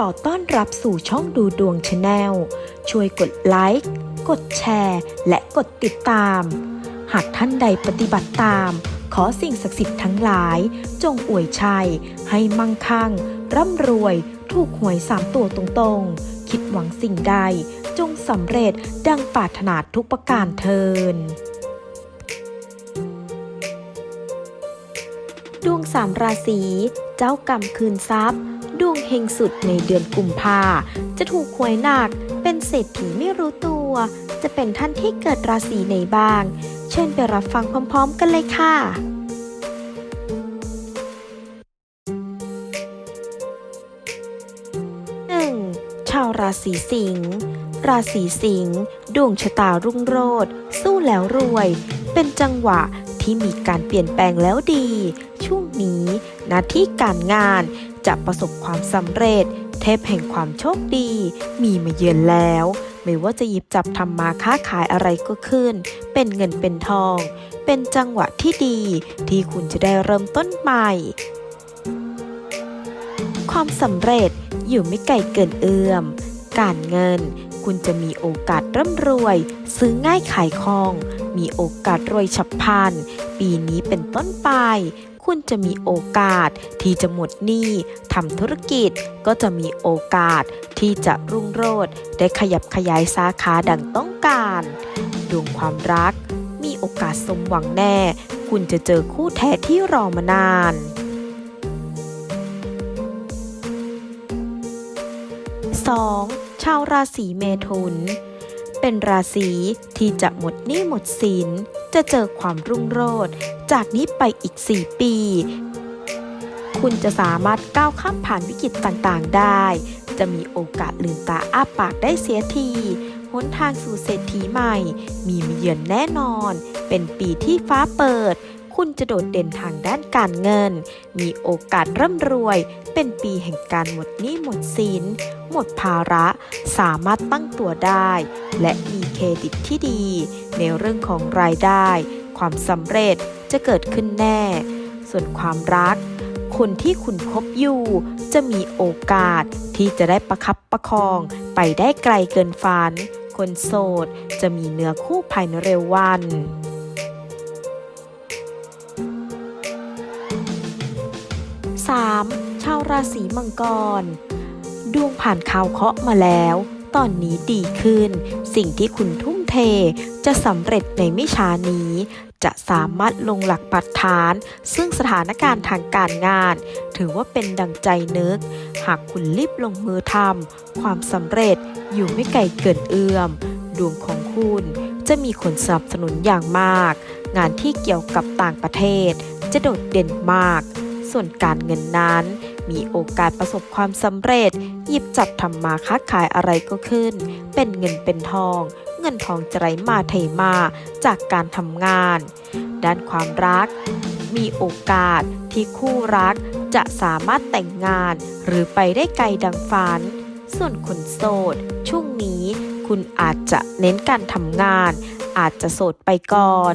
ขอต้อนรับสู่ช่องดูดวงชาแนล ช่วยกดไลค์ กดแชร์ และกดติดตาม หากท่านใดปฏิบัติตาม ขอสิ่งศักดิ์สิทธิ์ทั้งหลาย จงอวยชัย ให้มั่งคั่ง ร่ำรวย ถูกหวยสามตัวตรงๆ คิดหวังสิ่งใด จงสำเร็จดังปรารถนาทุกประการเทินดวงสามราศี เจ้ากรรมคืนทรัพย์ ดวงเฮงสุดในเดือนกุมภาจะถูกหวยหนัก เป็นเศรษฐีไม่รู้ตัว จะเป็นท่านที่เกิดราศีไหนบ้าง เชิญไปรับฟังพร้อมๆ กันเลยค่ะชาวราศีสิงห์ราศีสิงห์ดวงชะตารุ่งโรจน์สู้แล้วรวย เป็นจังหวะที่มีการเปลี่ยนแปลงแล้วดี ช่วงนี้หน้าที่การงาน จะประสบความสำเร็จ เทพแห่งความโชคดี มีมาเยือนแล้ว ไม่ว่าจะหยิบจับทำมาค้าขายอะไรก็ขึ้น เป็นเงินเป็นทอง เป็นจังหวะที่ดี ที่คุณจะได้เริ่มต้นใหม่ ความสำเร็จอยู่ไม่ไกลเกินเอื้อม การเงินคุณจะมีโอกาสร่ำรวย ซื้อง่ายขายคล่อง มีโอกาสรวยฉับพลัน ปีนี้เป็นต้นไป คุณจะมีโอกาสที่จะหมดหนี้ทำธุรกิจก็จะมีโอกาสที่จะรุ่งโรจน์ได้ขยับขยายสาขาดังต้องการ ดวงความรัก มีโอกาสสมหวังแน่ คุณจะเจอคู่แท้ที่รอมานาน 2. ชาวราศีเมถุน เป็นราศีที่จะหมดหนี้หมดสิน จะเจอความรุ่งโรจน์จากนี้ไปอีก 4 ปี คุณจะสามารถก้าวข้ามผ่านวิกฤตต่างๆได้ จะมีโอกาสลืมตาอ้าปากได้เสียทีหนทางสู่เศรษฐีใหม่ มีมาเยือนแน่นอน เป็นปีที่ฟ้าเปิด คุณจะโดดเด่นทางด้านการเงิน มีโอกาสร่ำรวย เป็นปีแห่งการหมดหนี้หมดสิน หมดภาระ สามารถตั้งตัวได้ และมีเครดิตที่ดี ในเรื่องของรายได้ ความสำเร็จจะเกิดขึ้นแน่ ส่วนความรัก คนที่คุณคบอยู่ จะมีโอกาสที่จะได้ประคับประคองไปได้ไกลเกินฝัน คนโสดจะมีเนื้อคู่ภายในเร็ววัน 3. ชาวราศีมังกร ดวงผ่านข่าวเคาะมาแล้ว ตอนนี้ดีขึ้น สิ่งที่คุณทุ่มเทจะสำเร็จในไม่ช้านี้ จะสามารถลงหลักปักฐาน ซึ่งสถานการณ์ทางการงาน ถือว่าเป็นดังใจนึก หากคุณรีบลงมือทำความสำเร็จอยู่ไม่ไกลเกินเอื้อม ดวงของคุณจะมีคนสนับสนุนอย่างมาก งานที่เกี่ยวกับต่างประเทศจะโดดเด่นมาก ส่วนการเงินนั้น มีโอกาสประสบความสำเร็จ หยิบจับทำมาค้าขายอะไรก็ขึ้น เป็นเงินเป็นทอง เงินทองจะไหลมาเทมาจากการทำงาน ด้านความรัก มีโอกาสที่คู่รักจะสามารถแต่งงาน หรือไปได้ไกลดังฝัน ส่วนคนโสด ช่วงนี้คุณอาจจะเน้นการทำงาน อาจจะโสดไปก่อน